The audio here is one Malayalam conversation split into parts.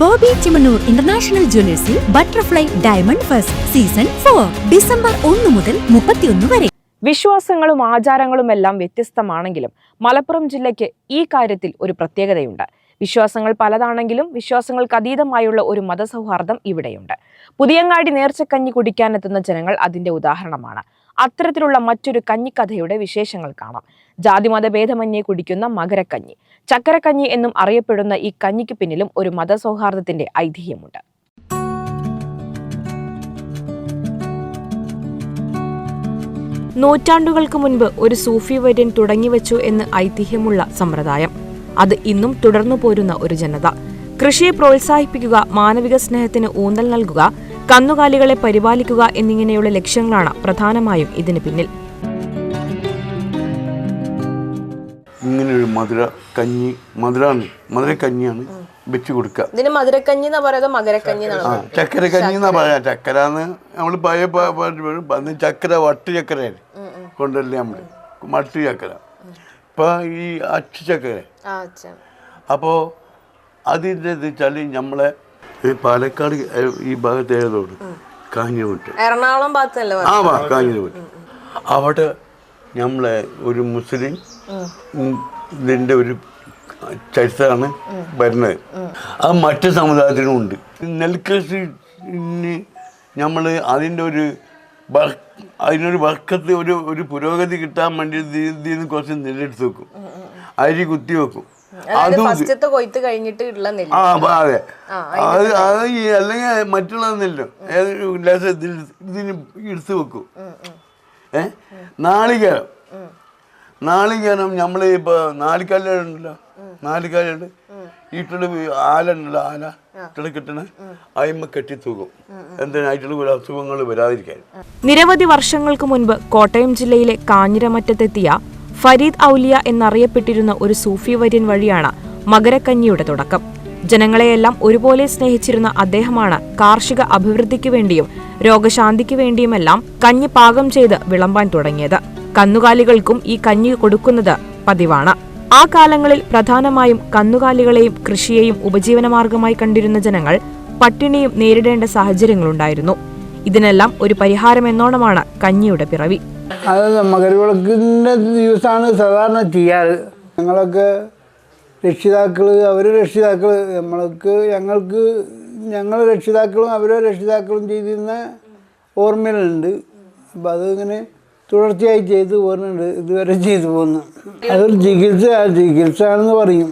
Bobby Chemmanur international ജ്വല്ലേഴ്സിൽ butterfly diamond first season four December ഒന്ന് മുതൽ മുപ്പത്തിയൊന്ന് വരെ. വിശ്വാസങ്ങളും ആചാരങ്ങളും എല്ലാം വ്യത്യസ്തമാണെങ്കിലും മലപ്പുറം ജില്ലയ്ക്ക് ഈ കാര്യത്തിൽ ഒരു പ്രത്യേകതയുണ്ട്. വിശ്വാസങ്ങൾ പലതാണെങ്കിലും വിശ്വാസങ്ങൾക്ക് അതീതമായുള്ള ഒരു മതസൗഹാർദ്ദം ഇവിടെയുണ്ട്. പുതിയങ്ങാടി നേർച്ചക്കഞ്ഞി കുടിക്കാനെത്തുന്ന ജനങ്ങൾ അതിന്റെ ഉദാഹരണമാണ്. അത്തരത്തിലുള്ള മറ്റൊരു കഞ്ഞിക്കഥയുടെ വിശേഷങ്ങൾ കാണാം. ജാതിമത ഭേദമന്യെ കുടിക്കുന്ന മകരക്കഞ്ഞി. ചക്കരക്കഞ്ഞി എന്നും അറിയപ്പെടുന്ന ഈ കഞ്ഞിക്ക് പിന്നിലും ഒരു മതസൗഹാർദ്ദത്തിന്റെ ഐതിഹ്യമുണ്ട്. നൂറ്റാണ്ടുകൾക്ക് മുൻപ് ഒരു സൂഫി വര്യൻ തുടങ്ങിവെച്ചു എന്ന് ഐതിഹ്യമുള്ള സമ്പ്രദായം. അത് ഇന്നും തുടർന്നു പോരുന്ന ഒരു ജനത. കൃഷിയെ പ്രോത്സാഹിപ്പിക്കുക മാനവിക സ്നേഹത്തിന് ഊന്നൽ നൽകുക കന്നുകാലികളെ പരിപാലിക്കുക എന്നിങ്ങനെയുള്ള ലക്ഷ്യങ്ങളാണ് പ്രധാനമായും ഇതിന് പിന്നിൽ. ഇങ്ങനൊരു മധുര കഞ്ഞി മധുരാണ് മധുര കഞ്ഞിയാണ് വെച്ച് കൊടുക്കുക. ഇതിന് മധുരക്കഞ്ഞി എന്നാ പറയുന്നത് മകരക്കഞ്ഞി ആ ചക്കര. കഞ്ഞി എന്നാ പറയാ ചക്കര എന്ന് നമ്മൾ പഴയ അന്ന് ചക്കര വട്ട് ചക്കരയാണ് കൊണ്ടല്ലേ നമ്മൾ മട്ട് ചക്കര. ഇപ്പൊ ഈ അച്ചു ചക്കര. ആ അതിന്റെ അപ്പോൾ അതിന്റെ ഇത് വെച്ചാൽ നമ്മളെ പാലക്കാട് ഈ ഭാഗത്ത് ഏതോട് കാഞ്ഞോട്ട് എറണാകുളം ഭാഗത്തല്ലേ ആ കാഞ്ഞിരൂർ അവിടെ നമ്മളെ ഒരു മുസ്ലിം ഇതിന്റെ ഒരു ചരിത്രമാണ് വരുന്നത്. അത് മറ്റ് സമുദായത്തിനും ഉണ്ട്. നെൽകൃഷി നമ്മൾ അതിന്റെ ഒരു അതിനൊരു വർക്കത്ത് ഒരു ഒരു പുരോഗതി കിട്ടാൻ വേണ്ടി ഇതിൽ നിന്ന് കുറച്ച് നെല്ലെടുത്ത് വെക്കും അരി കുത്തി വെക്കും. അതും. കൊയ്ത്ത് നെല്ല്. ആ അതെ. അത് അത് അല്ലെങ്കിൽ ഏതൊരു ഗ്ലാസ് ഇതിന് എടുത്ത് വെക്കും ഏ? നാളികേരം. നാളികേരം നമ്മൾ ഇപ്പൊ നാലിക്കാലുണ്ടല്ലോ നാലിക്കാലുണ്ട് ഈട്ടുള്ള ആലുണ്ടല്ലോ ആല? കിട്ടണ അയിമ കെട്ടി തൂക്കും എന്തിനാ ആയിട്ടുള്ള ഒരു അസുഖങ്ങൾ വരാതിരിക്കാൻ? നിരവധി വർഷങ്ങൾക്ക് മുൻപ് കോട്ടയം ജില്ലയിലെ കാഞ്ഞിരമറ്റത്തെത്തിയ ഫരീദ് ഔലിയ എന്നറിയപ്പെട്ടിരുന്ന ഒരു സൂഫി വര്യൻ വഴിയാണ് മകരക്കഞ്ഞിയുടെ തുടക്കം. ജനങ്ങളെയെല്ലാം ഒരുപോലെ സ്നേഹിച്ചിരുന്ന അദ്ദേഹമാണ് കാർഷിക അഭിവൃദ്ധിക്ക് വേണ്ടിയും രോഗശാന്തിക്ക് വേണ്ടിയുമെല്ലാം കഞ്ഞി പാകം ചെയ്ത് വിളമ്പാൻ തുടങ്ങിയത്. കന്നുകാലികൾക്കും ഈ കഞ്ഞി കൊടുക്കുന്നത് പതിവാണ്. ആ കാലങ്ങളിൽ പ്രധാനമായും കന്നുകാലികളെയും കൃഷിയെയും ഉപജീവനമാർഗമായി കണ്ടിരുന്ന ജനങ്ങൾ പട്ടിണിയും നേരിടേണ്ട സാഹചര്യങ്ങളുണ്ടായിരുന്നു. ഇതിനെല്ലാം ഒരു പരിഹാരമെന്നോണമാണ് കഞ്ഞിയുടെ പിറവി. അത് മകരവിളക്കിന്റെ ദിവസമാണ് സാധാരണ ചെയ്യാറ്. ഞങ്ങളൊക്കെ രക്ഷിതാക്കൾ അവർ രക്ഷിതാക്കൾ നമ്മൾക്ക് ഞങ്ങൾക്ക് ഞങ്ങൾ രക്ഷിതാക്കളും അവരെ രക്ഷിതാക്കളും ചെയ്തിരുന്ന ഓർമ്മയിലുണ്ട്. അപ്പം അത് ഇങ്ങനെ തുടർച്ചയായി ചെയ്തു പോകുന്നുണ്ട്. ഇതുവരെ ചെയ്തു പോകുന്നു. അതൊരു ചികിത്സ ചികിത്സ ആണെന്ന് പറയും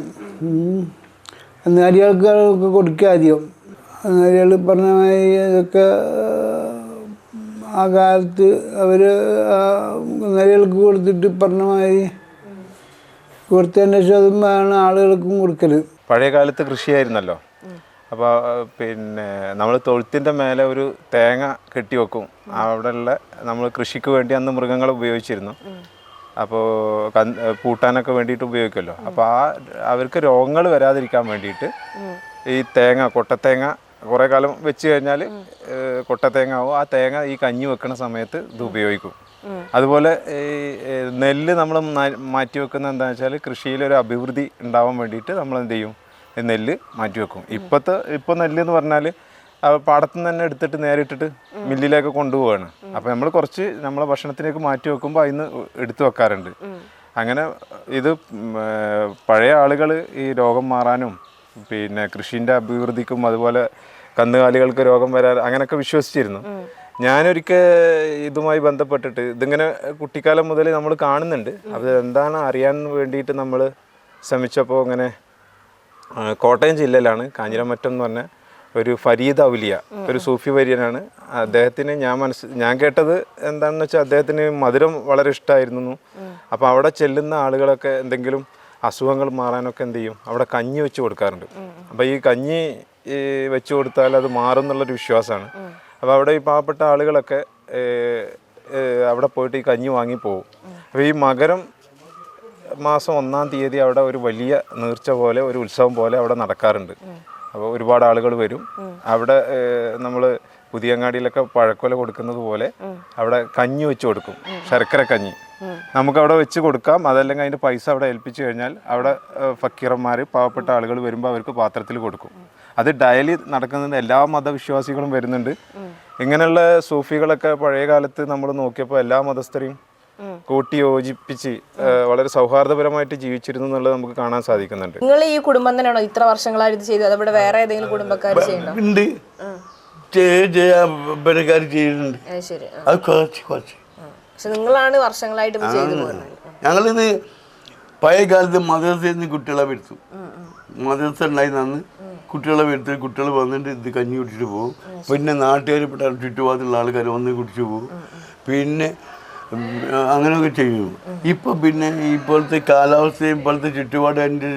അന്നാരികൾക്ക് കൊടുക്കുക ആദ്യം. കന്നുകാലികൾ പറഞ്ഞ മാതിരി ആ കാലത്ത് അവർ കന്നുകാലികൾക്ക് കൊടുത്തിട്ട് പറഞ്ഞ കൊടുത്തതിന്റെ ശതമാനമാണ് ആളുകൾക്കും കൊടുക്കൽ പഴയ കാലത്ത് കൃഷിയായിരുന്നല്ലോ? അപ്പോൾ പിന്നെ നമ്മൾ തൊഴുത്തിന്റെ മേലെ ഒരു തേങ്ങ കെട്ടി വെക്കും. അവിടെയുള്ള നമ്മൾ കൃഷിക്ക് വേണ്ടി അന്ന് മൃഗങ്ങളെ ഉപയോഗിച്ചിരുന്നു. അപ്പോൾ പൂട്ടാനൊക്കെ വേണ്ടിയിട്ട് ഉപയോഗിക്കുമല്ലോ. അപ്പോൾ ആ അവർക്ക് രോഗങ്ങൾ വരാതിരിക്കാൻ വേണ്ടിയിട്ട് ഈ തേങ്ങ കൊട്ടത്തേങ്ങ കുറേ കാലം വെച്ച് കഴിഞ്ഞാൽ കൊട്ടത്തേങ്ങ ആവും ആ തേങ്ങ ഈ കഞ്ഞി വെക്കുന്ന സമയത്ത് ഇത് ഉപയോഗിക്കും. അതുപോലെ ഈ നെല്ല് നമ്മൾ മാറ്റി വെക്കുന്ന എന്താണെന്ന് വെച്ചാൽ കൃഷിയിലൊരു അഭിവൃദ്ധി ഉണ്ടാവാൻ വേണ്ടിയിട്ട് നമ്മൾ എന്ത് ചെയ്യും? നെല്ല് മാറ്റി വെക്കും. ഇപ്പോഴത്തെ ഇപ്പോൾ നെല്ല് എന്ന് പറഞ്ഞാൽ പാടത്തു നിന്ന് തന്നെ എടുത്തിട്ട് നേരിട്ടിട്ട് മില്ലിലേക്ക് കൊണ്ടുപോവാണ്. അപ്പോൾ നമ്മൾ കുറച്ച് നമ്മളെ ഭക്ഷണത്തിലേക്ക് മാറ്റി വെക്കുമ്പോൾ അതിന് എടുത്തു വെക്കാറുണ്ട്. അങ്ങനെ ഇത് പഴയ ആളുകൾ ഈ രോഗം മാറാനും പിന്നെ കൃഷിന്റെ അഭിവൃദ്ധിക്കും അതുപോലെ കന്നുകാലികൾക്ക് രോഗം വരാൻ അങ്ങനെയൊക്കെ വിശ്വസിച്ചിരുന്നു. ഞാനൊരിക്കൽ ഇതുമായി ബന്ധപ്പെട്ടിട്ട് ഇതിങ്ങനെ കുട്ടിക്കാലം മുതൽ നമ്മൾ കാണുന്നുണ്ട്. അത് എന്താണ് അറിയാൻ വേണ്ടിയിട്ട് നമ്മൾ ശ്രമിച്ചപ്പോൾ ഇങ്ങനെ കോട്ടയം ജില്ലയിലാണ് കാഞ്ഞിരമറ്റം എന്ന് പറഞ്ഞ ഒരു ഫരീദ് ഔലിയ ഒരു സൂഫി വര്യനാണ്. അദ്ദേഹത്തിന് ഞാൻ മനസ്സ് ഞാൻ കേട്ടത് എന്താണെന്ന് വെച്ചാൽ അദ്ദേഹത്തിന് മധുരം വളരെ ഇഷ്ടമായിരുന്നു അപ്പോൾ അവിടെ ചെല്ലുന്ന ആളുകളൊക്കെ എന്തെങ്കിലും അസുഖങ്ങൾ മാറാനൊക്കെ എന്ത് ചെയ്യും? അവിടെ കഞ്ഞി വെച്ച് കൊടുക്കാറുണ്ട്. അപ്പോൾ ഈ കഞ്ഞി വെച്ച് കൊടുത്താൽ അത് മാറും എന്നുള്ളൊരു വിശ്വാസമാണ്. അപ്പോൾ അവിടെ ഈ പാവപ്പെട്ട ആളുകളൊക്കെ അവിടെ പോയിട്ട് ഈ കഞ്ഞി വാങ്ങി പോകും അപ്പോൾ ഈ മകരം മാസം ഒന്നാം തീയതി അവിടെ ഒരു വലിയ നീർച്ച പോലെ ഒരു ഉത്സവം പോലെ അവിടെ നടക്കാറുണ്ട്. അപ്പോൾ ഒരുപാട് ആളുകൾ വരും. അവിടെ നമ്മൾ പുതിയങ്ങാടിയിലൊക്കെ പഴക്കൊല കൊടുക്കുന്നത് പോലെ അവിടെ കഞ്ഞി വെച്ച് കൊടുക്കും. ശർക്കര കഞ്ഞി. നമുക്ക് അവിടെ വെച്ച് കൊടുക്കാം. അതല്ലെങ്കിൽ അതിന്റെ പൈസ അവിടെ ഏൽപ്പിച്ചു കഴിഞ്ഞാൽ അവിടെ ഫക്കീറന്മാർ പാവപ്പെട്ട ആളുകൾ വരുമ്പോൾ അവർക്ക് പാത്രത്തിൽ കൊടുക്കും. അത് ഡയലി നടക്കുന്നത് എല്ലാ മതവിശ്വാസികളും വരുന്നുണ്ട്. ഇങ്ങനെയുള്ള സൂഫികളൊക്കെ പഴയ കാലത്ത് നമ്മൾ നോക്കിയപ്പോൾ എല്ലാ മതസ്ഥരെയും കൂട്ടി യോജിപ്പിച്ച് വളരെ സൗഹാർദ്ദപരമായിട്ട് ജീവിച്ചിരുന്നു എന്നുള്ളത് നമുക്ക് കാണാൻ സാധിക്കുന്നുണ്ട്. നിങ്ങൾ ഈ കുടുംബം തന്നെയാണോ ഇത്ര വർഷങ്ങളായിട്ട് ഇത് ചെയ്തത്? അതവിടെ വേറെ ഏതെങ്കിലും കുടുംബക്കാർ ചെയ്യുന്നുണ്ട് ചെയ്യുന്നുണ്ട് അത് ശരി അത് കുറച്ച് കുറച്ച്. പക്ഷെ നിങ്ങളാണ് വർഷങ്ങളായിട്ട് ഞങ്ങളിത് പഴയ കാലത്ത് മദ്രസയിൽ നിന്ന് കുട്ടികളെ വരുത്തും മദ്രസ ഉണ്ടായി നന്ന് കുട്ടികളെ വരുത്തി കുട്ടികൾ വന്നിട്ട് ഇത് കഞ്ഞി കുടിച്ചിട്ട് പോകും. പിന്നെ നാട്ടുകാർ പെട്ട ചുറ്റുപാടുള്ള ആൾക്കാർ വന്ന് കുടിച്ചു പോകും. പിന്നെ അങ്ങനെയൊക്കെ ചെയ്യുന്നു ഇപ്പൊ പിന്നെ ഇപ്പോഴത്തെ കാലാവസ്ഥയും ഇപ്പോഴത്തെ ചുറ്റുപാട് എന്റെ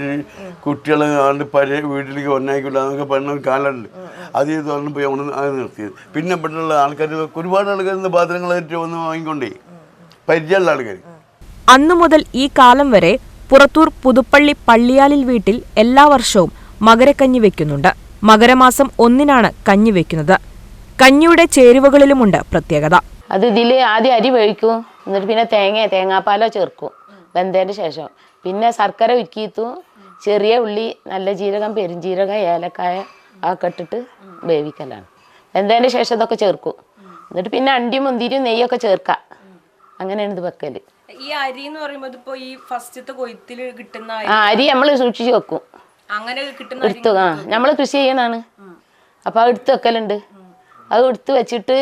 കുട്ടികളെ ആണ്ട് പഴയ വീട്ടിലേക്ക് ഒന്നായിക്കില്ല അതൊക്കെ പറഞ്ഞ കാലമുണ്ട് അത് ചെയ്ത് പറഞ്ഞപ്പോൾ നമ്മൾ അത് നിർത്തിയത്. പിന്നെ പെട്ടുള്ള ആൾക്കാർ ഒരുപാട് ആൾക്കാർ പാത്രങ്ങളായിട്ട് വന്ന് വാങ്ങിക്കൊണ്ടേ. പരിചയമുള്ള ആൾക്കാർ അന്നു മുതൽ ഈ കാലം വരെ പുറത്തൂർ പുതുപ്പള്ളി പള്ളിയാലിൽ വീട്ടിൽ എല്ലാ വർഷവും മകരക്കഞ്ഞി വെക്കുന്നുണ്ട്. മകരമാസം ഒന്നിനാണ് കഞ്ഞി വെക്കുന്നത്. കഞ്ഞിയുടെ ചേരുവകളിലുമുണ്ട് പ്രത്യേകത. അത് ഇതിൽ ആദ്യം അരി വേവിക്കും. എന്നിട്ട് പിന്നെ തേങ്ങ തേങ്ങാപ്പാലോ ചേർക്കും. വെന്തതിന് ശേഷം. പിന്നെ ശർക്കര ഉരുക്കിയിട്ടു ചെറിയ ഉള്ളി നല്ല ജീരകം പെരുംജീരകം ഏലക്കായ ഒക്കെ ഇട്ടിട്ട് വേവിക്കലാണ്. വെന്തതിന് ശേഷം ഇതൊക്കെ ചേർക്കും. എന്നിട്ട് പിന്നെ അണ്ടി മുന്തിരിയും നെയ്യൊക്കെ ചേർക്കാം. അങ്ങനെയാണ് ഇത് വെക്കൽ ഈ അരി എന്ന് പറയുമ്പോൾ ഇപ്പോ ഈ ഫസ്റ്റത്തെ കൊയ്ത്തിൽ കിട്ടുന്ന ആ അരി നമ്മൾ സൂക്ഷിച്ച് വെക്കും. അങ്ങനെ കിട്ടുന്ന എടുത്തു ആ നമ്മൾ കൃഷി ചെയ്യണാണ് അപ്പോൾ അത് എടുത്ത് വെക്കലുണ്ട്. അത് എടുത്ത് വെച്ചിട്ട്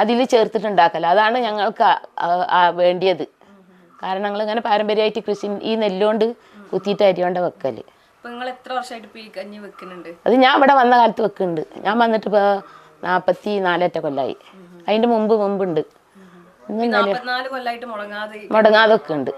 അതിൽ ചേർത്തിട്ടുണ്ടാക്കല. അതാണ് ഞങ്ങൾക്ക് വേണ്ടിയത്. കാരണം ഞങ്ങൾ ഇങ്ങനെ പാരമ്പര്യമായിട്ട് കൃഷി ഈ നെല്ലുകൊണ്ട് കുത്തിയിട്ട് അരി കൊണ്ട് വെക്കൽ ഇപ്പൊ അത് ഞാൻ ഇവിടെ വന്ന കാലത്ത് വെക്കുന്നുണ്ട് ഞാൻ വന്നിട്ട് ഇപ്പോൾ നാൽപ്പത്തി നാലറ്റ കൊല്ലായി അതിന്റെ മുമ്പ് മുമ്പുണ്ട്. മുടങ്ങാതെ ഇന്നലെ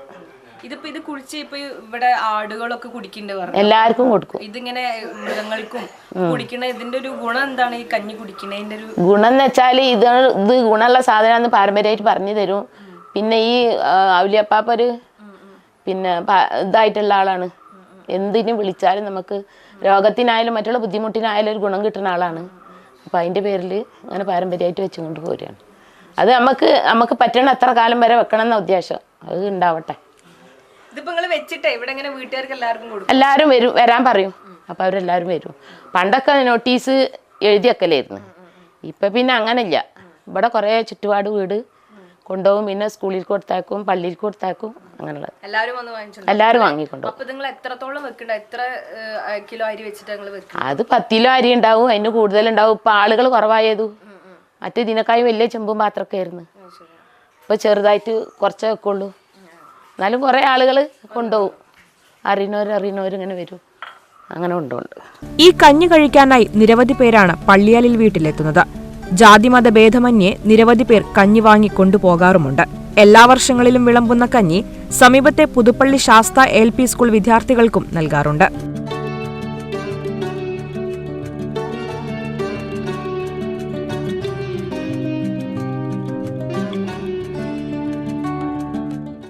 ഇതിപ്പോ ഇത് കുഴിച്ച് ഇപ്പൊ ഇവിടെ ആടുകളൊക്കെ കുടിക്കുന്നുണ്ട് പറഞ്ഞു. എല്ലാവർക്കും കൊടുക്കും. ഇതിങ്ങനെ മൃഗങ്ങൾക്കും കുടിക്കണ ഇതിന്റെ ഒരു ഗുണം എന്താണ് ഈ കഞ്ഞി കുടിക്കണതിന്റെ ഒരു ഗുണം എന്ന് വെച്ചാൽ ഇത് ഇത് ഗുണമുള്ള സാധനമാണെന്ന് പാരമ്പര്യമായിട്ട് പറഞ്ഞു തരും. പിന്നെ ഈ അവലിയപ്പാപ്പര് പിന്നെ ഇതായിട്ടുള്ള ആളാണ്. എന്തിനു വിളിച്ചാലും നമുക്ക് രോഗത്തിനായാലും മറ്റുള്ള ബുദ്ധിമുട്ടിനായാലും ഒരു ഗുണം കിട്ടുന്ന ആളാണ്. അപ്പം അതിന്റെ പേരിൽ അങ്ങനെ പാരമ്പര്യമായിട്ട് വെച്ചുകൊണ്ട് പോരുകയാണ്. അത് നമുക്ക് നമുക്ക് പറ്റണ എത്ര കാലം വരെ വെക്കണം എന്ന ഉദ്ദേശം. അത് ഉണ്ടാവട്ടെ. വെച്ചിട്ടേ ഇവിടെ ഇങ്ങനെ വീട്ടുകാർക്ക് എല്ലാവർക്കും കൊടുക്കും? എല്ലാവരും വരും വരാൻ പറയും. അപ്പൊ അവരെല്ലാവരും വരും. പണ്ടൊക്കെ നോട്ടീസ് എഴുതിയൊക്കലായിരുന്നു ഇപ്പൊ പിന്നെ അങ്ങനെയില്ല. ഇവിടെ കുറേ ചുറ്റുപാട് വീട് കൊണ്ടുപോകും. പിന്നെ സ്കൂളിൽ കൊടുത്താക്കും പള്ളിയിൽ കൊടുത്താക്കും അങ്ങനെയുള്ളത്. എല്ലാവരും എല്ലാവരും വാങ്ങിക്കൊണ്ടുപോകും എത്രത്തോളം എത്ര കിലോ അരി വെച്ചിട്ട് അത് പത്തിലോ അരി ഉണ്ടാവും. അതിന് കൂടുതൽ ഉണ്ടാവും ഇപ്പൊ ആളുകൾ കുറവായതു. മറ്റേ ദിനക്കായും വലിയ ചെമ്പും പാത്രമൊക്കെ ആയിരുന്നു. ഇപ്പൊ ചെറുതായിട്ട് കുറച്ചേ വെക്കുള്ളൂ. എന്നാലും കുറേ ആളുകൾ കൊണ്ടുപോകും. അറിയുന്നവർ വരും. അങ്ങനെ കൊണ്ടുപോകുന്നുണ്ട്. ഈ കഞ്ഞി കഴിക്കാനായി നിരവധി പേരാണ് പള്ളിയാലിൽ വീട്ടിലെത്തുന്നത്. ജാതിമത ഭേദമന്യേ നിരവധി പേർ കഞ്ഞി വാങ്ങി കൊണ്ടുപോകാറുമുണ്ട്. എല്ലാ വർഷങ്ങളിലും വിളമ്പുന്ന കഞ്ഞി സമീപത്തെ പുതുപ്പള്ളി ശാസ്ത എൽ സ്കൂൾ വിദ്യാർത്ഥികൾക്കും നൽകാറുണ്ട്.